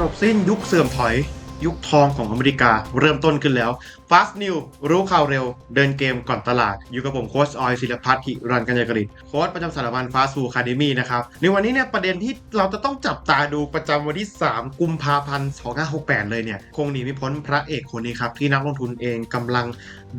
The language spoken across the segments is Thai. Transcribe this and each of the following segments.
จบสิ้นยุคเสื่อมถอย ยุคทองของอเมริกาเริ่มต้นขึ้นแล้ว Fast New รู้ข่าวเร็ว เดินเกมก่อนตลาด อยู่กับผมโค้ชออยศิลพัฒน์หิรันกัญญากฤษโค้ชประจำสถาบัน Fast Food Academy นะครับ ในวันนี้เนี่ยประเด็นที่เราจะต้องจับตาดูประจำวันที่ 3 กุมภาพันธ์2568 เลยเนี่ย คงหนีไม่พ้นพระเอกคนนี้ครับ ที่นักลงทุนเองกำลัง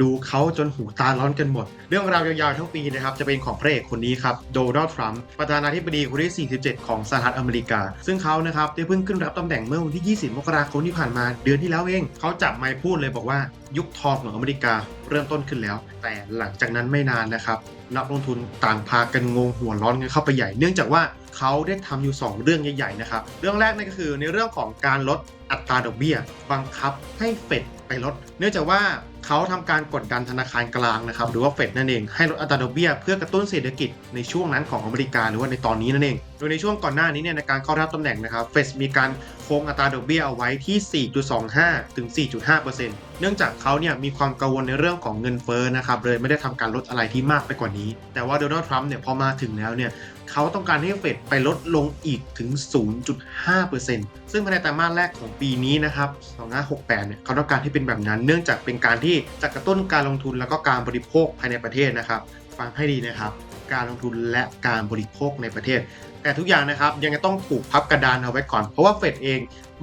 ดูเขาจนหูตาร้อนกันหมด เรื่องราวยาวๆทั้งปีนะครับจะเป็นของพระเอกคนนี้ครับโดนัลด์ทรัมป์ประธานาธิบดีคนที่ 47 ของสหรัฐอเมริกา ซึ่งเขานะครับได้เพิ่งขึ้นรับตำแหน่งเมื่อวันที่ 20 มกราคมที่ผ่านมาเดือนที่แล้วเองเขาจับไมค์พูดเลยบอกว่า ยุคทองของอเมริกาเริ่มต้นขึ้นแล้ว แต่หลังจากนั้นไม่นานนะครับนักลงทุนต่างพากันงงหัวร้อนกันเข้าไปใหญ่เนื่องจากว่า เขาได้ทำอยู่ 2 เรื่องใหญ่ๆนะครับ เรื่องแรกนั่นก็คือในเรื่องของการลดอัตราดอกเบี้ย บังคับให้เฟดไปลด เนื่องจากว่าเขาทำการกดดันธนาคารกลางนะครับ หรือว่าเฟดนั่นเองให้ลดอัตราดอกเบี้ยเพื่อกระตุ้นเศรษฐกิจในช่วงนั้นของอเมริกาหรือว่าในตอนนี้นั่นเอง โดยในช่วงก่อนหน้านี้เนี่ยในการเข้ารับตำแหน่งนะครับเฟดมีการคงอัตราดอกเบี้ยเอาไว้ที่ 4.25 ถึง 4.5%เนื่องจากเขาเนี่ยมีความกังวลในเรื่องของเงินเฟ้อนะครับเลยไม่ได้ทำการลดอะไรที่มากไปกว่านี้ แต่ว่าโดนัลด์ทรัมป์เนี่ยพอมาถึงแล้วเนี่ย เขาต้องการให้เฟดไปลดลงอีกถึง 0.5%ซึ่งภายในไตรมาสแรกของปีนี้นะครับ 2568 เนี่ยเขาต้องการให้เป็นแบบนั้น เนื่องจากเป็นการที่จะกระตุ้นการลงทุนแล้วก็การบริโภคภายในประเทศนะครับ ฟังให้ดีนะครับ การลงทุนและการบริโภคในประเทศ แต่ทุกอย่างนะครับยังต้องถูกพับกระดานเอาไว้ก่อน เพราะว่าเฟดเอง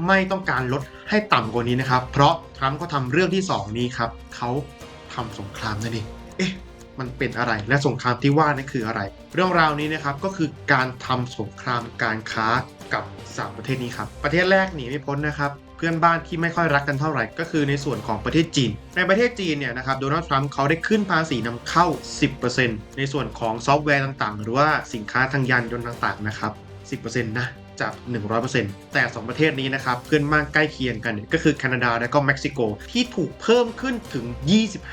ไม่ต้องการลดให้ต่ำกว่านี้นะครับ เพราะทรัมป์ก็ทำเรื่องที่ 2 นี้ครับเขาทำสงครามนั่นเองเอ๊ะ มันเป็นอะไร และสงครามที่ว่านั่นคืออะไร เรื่องราวนี้นะครับก็คือการทำสงครามการค้ากับสามประเทศนี้ครับ ประเทศแรกหนีไม่พ้นนะครับ เพื่อนบ้านที่ไม่ค่อยรักกันเท่าไหร่ ก็คือในส่วนของประเทศจีน ในประเทศจีนเนี่ยนะครับโดนัลด์ทรัมป์เขาได้ขึ้นภาษีนำเข้า 10%ในส่วนของซอฟต์แวร์ต่างๆ หรือว่าสินค้าทางยานยนต์ต่างๆนะครับ 10%นะ จาก 100%แต่ 2 ประเทศนี้นะครับเพื่อนบ้านใกล้เคียงกันเนี่ยก็คือแคนาดาและก็เม็กซิโก ที่ถูกเพิ่มขึ้นถึง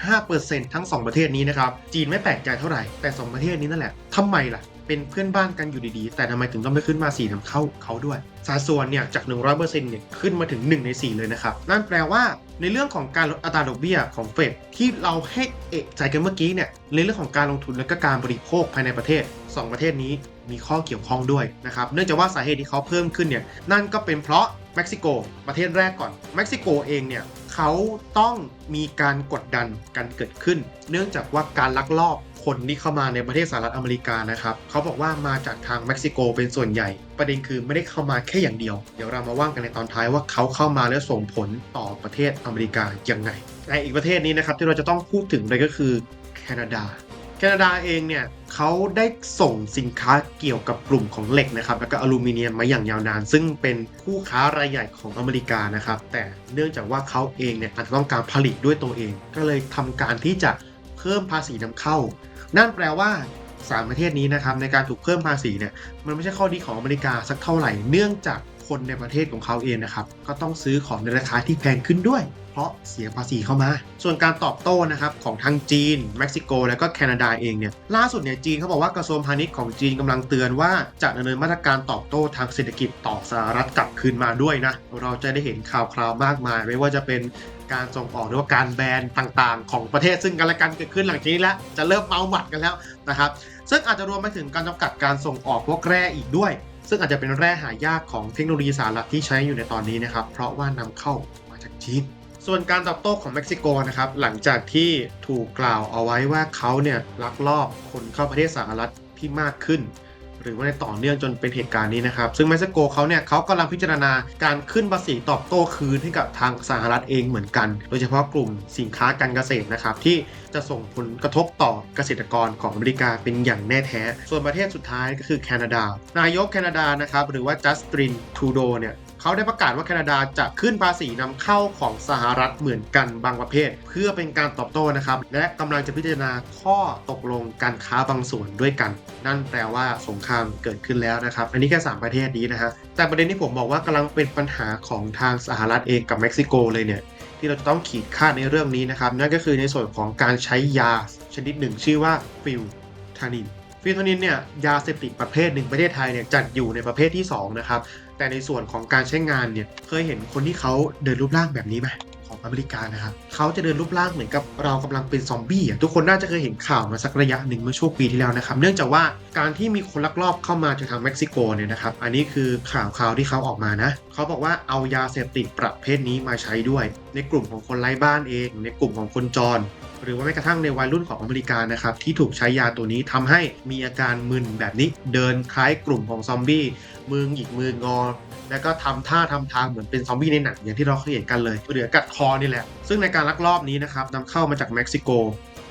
25%ทั้ง 2 ประเทศนี้นะครับจีนไม่แปลกใจเท่าไหร่แต่ 2 ประเทศนี้นั่นแหละทำไมล่ะเป็นเพื่อนบ้านกันอยู่ดีๆ แต่ทำไมถึงต้องไปขึ้นมา4นำเข้าเขาด้วย สัดส่วนเนี่ยจาก 100%เนี่ยขึ้นมาถึง 1 ใน 4 เลยนะครับ นั่นแปลว่าในเรื่องของการลดอัตราดอกเบี้ยของเฟดที่เราให้เอกใจกันเมื่อกี้เนี่ยในเรื่องของการลงทุนและก็การบริโภคภายในประเทศ 2 ประเทศนี้ มีข้อเกี่ยวข้องด้วยนะครับเนื่องจากว่าสาเหตุที่เขาเพิ่มขึ้นเนี่ยนั่นก็เป็นเพราะเม็กซิโกประเทศแรกก่อนเม็กซิโกเองเนี่ยเขาต้องมีการกดดันกันเกิดขึ้น เนื่องจากว่าการลักลอบคนที่เข้ามาในประเทศสหรัฐอเมริกานะครับเขาบอกว่ามาจากทางเม็กซิโกเป็นส่วนใหญ่ ประเด็นคือไม่ได้เข้ามาแค่อย่างเดียว เดี๋ยวเรามาว่างกันในตอนท้ายว่าเขาเข้ามาแล้วส่งผลต่อประเทศอเมริกายังไงแต่อีกประเทศนี้นะครับที่เราจะต้องพูดถึงเลยก็คือแคนาดา แคนาดาเองเนี่ย เขาได้ส่งสินค้าเกี่ยวกับกลุ่มของเหล็กนะครับแล้วก็อลูมิเนียมมาอย่างยาวนาน ซึ่งเป็นคู่ค้ารายใหญ่ของอเมริกานะครับ แต่เนื่องจากว่าเขาเองเนี่ยอาจจะต้องการผลิตด้วยตัวเอง ก็เลยทำการที่จะเพิ่มภาษีนำเข้า นั่นแปลว่า3ประเทศนี้นะครับในการถูกเพิ่มภาษีเนี่ยมันไม่ใช่ข้อดีของอเมริกาสักเท่าไหร่เนื่องจาก คนในประเทศของเขาเองนะครับก็ต้องซื้อของในราคาที่แพงขึ้นด้วย เพราะเสียภาษีเข้ามา ส่วนการตอบโต้นะครับของทางจีน เม็กซิโก และก็แคนาดาเองเนี่ยล่าสุดเนี่ยจีนเขาบอกว่ากระทรวงพาณิชย์ของจีนกำลังเตือนว่าจะดำเนินมาตรการตอบโต้ทางเศรษฐกิจต่อสหรัฐกลับคืนมาด้วยนะเราจะได้เห็นข่าวคราวมากมาย ไม่ว่าจะเป็นการส่งออกหรือว่าการแบนต่างๆ ของประเทศซึ่งกันและกันเกิดขึ้นหลังจากนี้แล้วจะเริ่มเมาหมัดกันแล้วนะครับซึ่งอาจจะรวมไปถึงการจำกัดการส่งออกพวกแร่อีกด้วย ซึ่งอาจจะเป็นแร่หายากของเทคโนโลยีสารที่ใช้อยู่ในตอนนี้นะครับ เพราะว่านำเข้ามาจากจีน ส่วนการตอบโต้ของเม็กซิโกนะครับ หลังจากที่ถูกกล่าวเอาไว้ว่าเขาเนี่ยลักลอบคนเข้าประเทศสหรัฐที่มากขึ้น หรือว่าในต่อเนื่องจนเป็นเหตุการณ์นี้นะครับ ซึ่งเม็กซิโกเขาเนี่ยเขากำลังพิจารณาการขึ้นภาษีตอบโต้คืนให้กับทางสหรัฐเองเหมือนกัน โดยเฉพาะกลุ่มสินค้าการเกษตรนะครับที่จะส่งผลกระทบต่อเกษตรกรของอเมริกาเป็นอย่างแน่แท้ ส่วนประเทศสุดท้ายก็คือแคนาดา นายกแคนาดานะครับหรือว่าจัสตินทูโดเนี่ย เขาได้ประกาศว่าแคนาดาจะขึ้นภาษีนำเข้าของสหรัฐเหมือนกันบางประเภท เพื่อเป็นการตอบโต้นะครับ และกำลังจะพิจารณาข้อตกลงการค้าบางส่วนด้วยกัน นั่นแปลว่าสงครามเกิดขึ้นแล้วนะครับ อันนี้แค่ 3 ประเทศนี้นะฮะแต่ประเด็นที่ผมบอกว่ากำลังเป็นปัญหาของทางสหรัฐเองกับเม็กซิโกเลยเนี่ยที่เราจะต้องขีดค่าในเรื่องนี้นะครับนั่นก็คือในส่วนของการใช้ยาชนิดหนึ่งชื่อว่าฟิลทานินฟิลทานินเนี่ยยาเสพติดประเภทหนึ่งประเทศไทยเนี่ยจัดอยู่ในประเภทที่2นะครับ แต่ในส่วนของการใช้งานเนี่ยเคยเห็นคนที่เขาเดินรูปร่างแบบนี้ไหมของอเมริกานะครับเขาจะเดินรูปร่างเหมือนกับเรากำลังเป็นซอมบี้อะทุกคนน่าจะเคยเห็นข่าวมาสักระยะหนึ่งเมื่อช่วงปีที่แล้วนะครับเนื่องจากว่าการที่มีคนลักลอบเข้ามาจากทางเม็กซิโกเนี่ยนะครับอันนี้คือข่าวข่าวที่เขาออกมานะเขาบอกว่าเอายาเสพติดประเภทนี้มาใช้ด้วย ในกลุ่มของคนไร้บ้านเอง ในกลุ่มของคนจร หรือว่าแม้กระทั่งในวัยรุ่นของอเมริกานะครับที่ถูกใช้ยาตัวนี้ทำให้มีอาการมึนแบบนี้เดินคล้ายกลุ่มของซอมบี้มือหงิกมืองอแล้วก็ทำท่าทำทางเหมือนเป็นซอมบี้ในหนังอย่างที่เราเคยเห็นกันเลยเหลือกัดคอนี่แหละ ซึ่งในการลักลอบนี้นะครับนำเข้ามาจากเม็กซิโก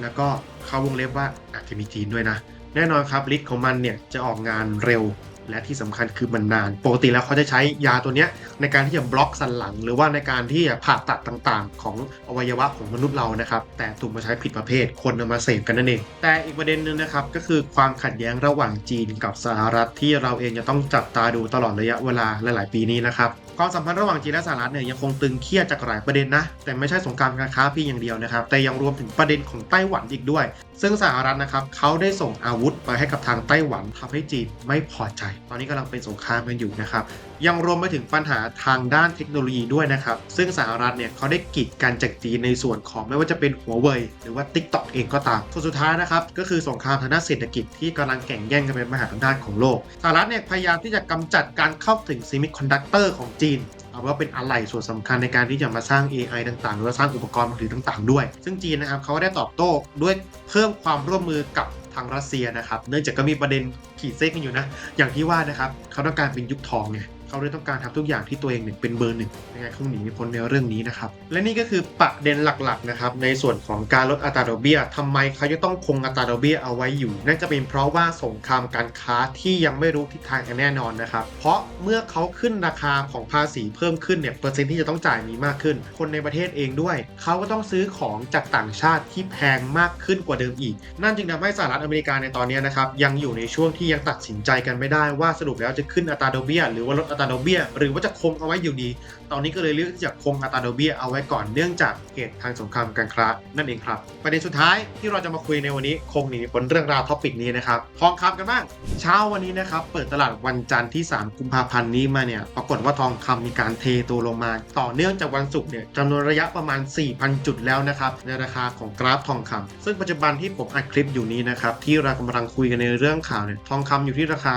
แล้วก็เข้าวงเล็บว่าอาจจะมีจีนด้วยนะ แน่นอนครับฤทธิ์ของมันเนี่ยจะออกงานเร็ว และที่สำคัญคือมันนาน ปกติแล้วเขาจะใช้ยาตัวนี้ในการที่จะบล็อกสันหลัง หรือว่าในการที่จะผ่าตัดต่างๆ ของอวัยวะของมนุษย์เรานะครับ แต่ถูกมาใช้ผิดประเภท คนนำมาเสพกันนั่นเอง แต่อีกประเด็นหนึงนะครับ ก็คือความขัดแย้งระหว่างจีนกับสหรัฐที่เราเองจะต้องจับตาดูตลอดระยะเวลาหลาย ๆ ปีนี้นะครับความสัมพันธ์ระหว่างจีนและสหรัฐเนี่ยยังคงตึงเครียดจากหลายประเด็นนะ แต่ไม่ใช่สงครามการค้าเพียงอย่างเดียวนะครับ แต่ยังรวมถึงประเด็นของไต้หวันอีกด้วยซึ่งสหรัฐนะครับเขาได้ส่งอาวุธไปให้กับทางไต้หวันทำให้จีนไม่พอใจ ตอนนี้กำลังเป็นสงครามกันอยู่นะครับ ยังรวมไปถึงปัญหาทางด้านเทคโนโลยีด้วยนะครับ ซึ่งสหรัฐเนี่ยเขาได้กีดกันจากจีนในส่วนของไม่ว่าจะเป็นหัวเว่ยหรือว่า TikTok เองก็ตามส่วนสุดท้ายนะครับก็คือสงครามทางด้านเศรษฐกิจที่กำลังแข่งแย่งกันเป็นมหาอำนาจของโลกสหรัฐเนี่ยพยายามที่จะกำจัดการเข้าถึงซิมิคอนดักเตอร์ของจีน เอาว่าเป็นอะไรส่วนสำคัญในการที่จะมาสร้าง AI ต่างๆ หรือว่าสร้างอุปกรณ์มือถือต่าง ๆ ด้วย ซึ่งจีนนะครับเขาก็ได้ตอบโต้ด้วยเพิ่มความร่วมมือกับทางรัสเซียนะครับ เนื่องจากก็มีประเด็นขีดเส้นกันอยู่นะ อย่างที่ว่านะครับเขาต้องการเป็นยุคทองไง เขาเลยต้องการทำทุกอย่างที่ตัวเองเนี่ยเป็นเบอร์หนึ่งยังไงคงหนีไม่พ้นในเรื่องนี้นะครับ และนี่ก็คือประเด็นหลักๆนะครับในส่วนของการลดอัตราดอกเบี้ยทำไมเขาจะต้องคงอัตราดอกเบี้ยเอาไว้อยู่ นั่นจะเป็นเพราะว่าสงครามการค้าที่ยังไม่รู้ทิศทางกันแน่นอนนะครับ เพราะเมื่อเขาขึ้นราคาของภาษีเพิ่มขึ้นเนี่ยเปอร์เซ็นต์ที่จะต้องจ่ายมีมากขึ้น คนในประเทศเองด้วยเขาก็ต้องซื้อของจากต่างชาติที่แพงมากขึ้นกว่าเดิมอีก นั่นจึงทำให้สหรัฐอเมริกาในตอนนี้นะครับยังอยู่ในช่วงที่ยังตัดสินใจกันไม่ได้ว่าสรุปแล้วจะขึ้นอัตราดอกเบี้ย หรือว่าลดอัตราดอกเบี้ย หรือว่าจะคงเอาไว้อยู่ดี ตอนนี้ก็เลยเลือกที่จะคงอัตราดอกเบี้ยเอาไว้ก่อนเนื่องจากเหตุทางสงครามการค้านั่นเองครับ ประเด็นสุดท้ายที่เราจะมาคุยในวันนี้คงหนีพ้นเรื่องราวท็อปิกนี้นะครับทองคำกันบ้าง เช้าวันนี้นะครับเปิดตลาดวันจันทร์ที่ 3 กุมภาพันธ์นี้มาเนี่ยปรากฏว่าทองคำมีการเทตัวลงมา ต่อเนื่องจากวันศุกร์เนี่ยจำนวนระยะประมาณ 4,000 จุดแล้วนะครับในราคาของกราฟทองคำซึ่งปัจจุบันที่ผมอัดคลิปอยู่นี้นะครับที่เรากำลังคุยกันในเรื่องข่าวเนี่ยทองคำอยู่ที่ราคา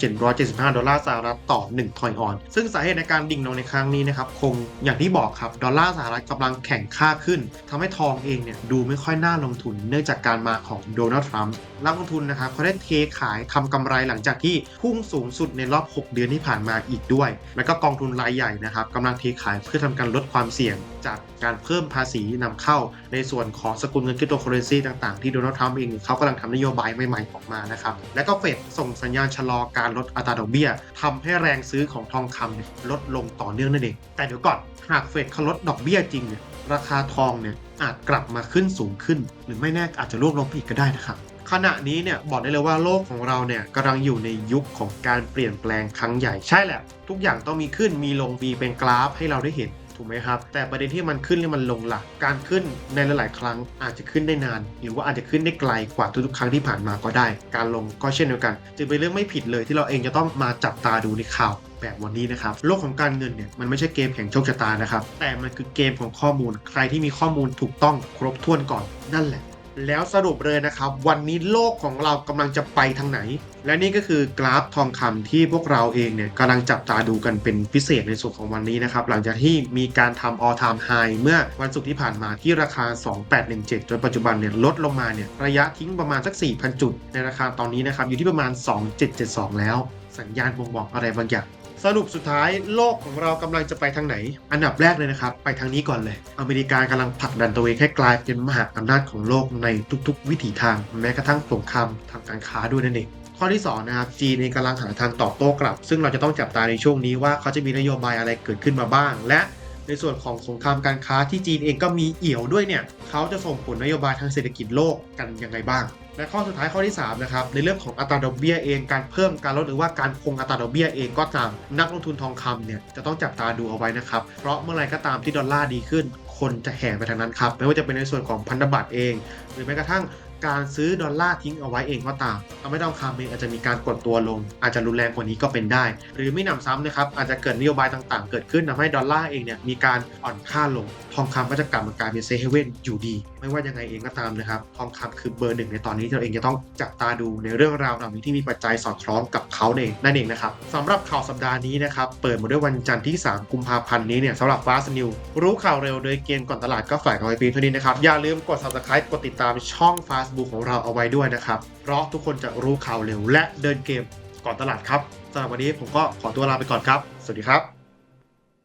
2,775 ดอลลาร์สหรัฐต่อ1ทอยออน ซึ่งสาเหตุในการดิ่งลงในครั้งนี้นะครับ คงอย่างที่บอกครับ ดอลลาร์สหรัฐกำลังแข่งค่าขึ้นทำให้ทองเองเนี่ยดูไม่ค่อยน่าลงทุน เนื่องจากการมาของโดนัลด์ทรัมป์นักลงทุนนะครับเขาได้เทขายทำกำไรหลังจากที่พุ่งสูงสุดในรอบ 6 เดือนที่ผ่านมาอีกด้วย แล้วก็กองทุนรายใหญ่นะครับกำลังเทขายเพื่อทำการลดความเสี่ยง จากการเพิ่มภาษีนำเข้าในส่วนของสกุลเงินคริปโตเคอเรนซีต่างๆ ที่โดนัลด์ทรัมป์เองเขากำลังทำนโยบายใหม่ๆออกมานะครับ แล้วก็เฟดส่งสัญญาณชะลอการลดอัตราดอกเบี้ยทำให้แรงซื้อของทองคำลดลงต่อเนื่องนั่นเอง แต่เดี๋ยวก่อนหากเฟดเขาลดดอกเบี้ยจริงเนี่ยราคาทองเนี่ยอาจกลับมาขึ้นสูงขึ้น หรือไม่แน่อาจจะร่วงลงไปอีกก็ได้นะครับขณะนี้เนี่ยบอกได้เลยว่าโลกของเราเนี่ยกำลังอยู่ในยุคของการเปลี่ยนแปลงครั้งใหญ่ใช่แหละ ทุกอย่างต้องมีขึ้นมีลงมีเป็นกราฟให้เราได้เห็น ถูกไหมครับ แต่ประเด็นที่มันขึ้นหรือมันลงล่ะการขึ้นในหลาย ๆ ครั้งอาจจะขึ้นได้นาน หรือว่าอาจจะขึ้นได้ไกลกว่าทุกๆครั้งที่ผ่านมาก็ได้ การลงก็เช่นเดียวกัน จึงเป็นเรื่องไม่ผิดเลยที่เราเองจะต้องมาจับตาดูในข่าวแบบวันนี้นะครับโลกของการเงินเนี่ยมันไม่ใช่เกมแข่งโชคชะตานะครับแต่มันคือเกมของข้อมูล ใครที่มีข้อมูลถูกต้องครบถ้วนก่อนนั่นแหละ แล้วสรุปเลยนะครับ วันนี้โลกของเรากำลังจะไปทางไหน และนี่ก็คือกราฟทองคำที่พวกเราเองเนี่ยกำลังจับตาดูกันเป็นพิเศษในส่วนของวันนี้นะครับ หลังจากที่มีการทำ all time high เมื่อวันศุกร์ที่ผ่านมาที่ราคา 2817 จนปัจจุบันเนี่ยลดลงมาเนี่ยระยะทิ้งประมาณสัก 4,000 จุด ในราคาตอนนี้นะครับอยู่ที่ประมาณ 2772 แล้ว สัญญาณบ่งบอกอะไรบางอย่าง สรุปสุดท้ายโลกของเรากำลังจะไปทางไหน อันดับแรกเลยนะครับ ไปทางนี้ก่อนเลย อเมริกากำลังผลักดันตัวเองให้กลายเป็นมหาอำนาจของโลกในทุก ๆ วิถีทาง แม้กระทั่งสงครามทางการค้าด้วยนั่นเองข้อที่2นะครับจีนเองกำลังหาทางตอบโต้กลับ ซึ่งเราจะต้องจับตาในช่วงนี้ว่าเขาจะมีนโยบายอะไรเกิดขึ้นมาบ้าง และ ในส่วนของสงครามการค้าที่จีนเองก็มีเอี่ยวด้วยเนี่ยเขาจะส่งผลนโยบายทางเศรษฐกิจโลกกันยังไงบ้าง และข้อสุดท้ายข้อที่3นะครับในเรื่องของอัตราดอกเบี้ยเองการเพิ่มการลดหรือว่าการคงอัตราดอกเบี้ยเองก็ตามนักลงทุนทองคำเนี่ยจะต้องจับตาดูเอาไว้นะครับเพราะเมื่อไรก็ตามที่ดอลลาร์ดีขึ้น คนจะแห่ไปทางนั้นครับไม่ว่าจะเป็นในส่วนของพันธบัตรเอง หรือแม้กระทั่ง การซื้อดอลลาร์ทิ้งเอาไว้เองก็ตามทำให้ทองคำเองอาจจะมีการกดตัวลง อาจจะรุนแรงกว่านี้ก็เป็นได้ หรือไม่หนำซ้ำนะครับอาจจะเกิดนโยบายต่างๆ เกิดขึ้นทำให้ดอลลาร์เองเนี่ยมีการอ่อนค่าลง ทองคำก็จะกลับมากลายเป็นเซฟเฮเว่นอยู่ดี ไม่ว่ายังไงเองก็ตามนะครับ ทองคำคือเบอร์หนึ่งในตอนนี้ที่เราเองจะต้องจับตาดูในเรื่องราวเหล่านี้ที่มีปัจจัยสอดคล้องกับเขาเองนั่นเองนะครับสำหรับข่าวสัปดาห์นี้นะครับเปิดมาด้วยวันจันทร์ที่ 3 กุมภาพันธ์นี้เนี่ยสำหรับ Fast New รู้ข่าวเร็วโดยเกณฑ์ก่อนตลาดก็ฝ่ายของไอปีเท่านี้นะครับอย่าลืมกด subscribe กดติดตามช่องสบูของเราเอาไว้ด้วยนะครับ เพราะทุกคนจะรู้ข่าวเร็วและเดินเกมก่อนตลาดครับสำหรับวันนี้ผมก็ขอตัวลาไปก่อนครับ สวัสดีครับ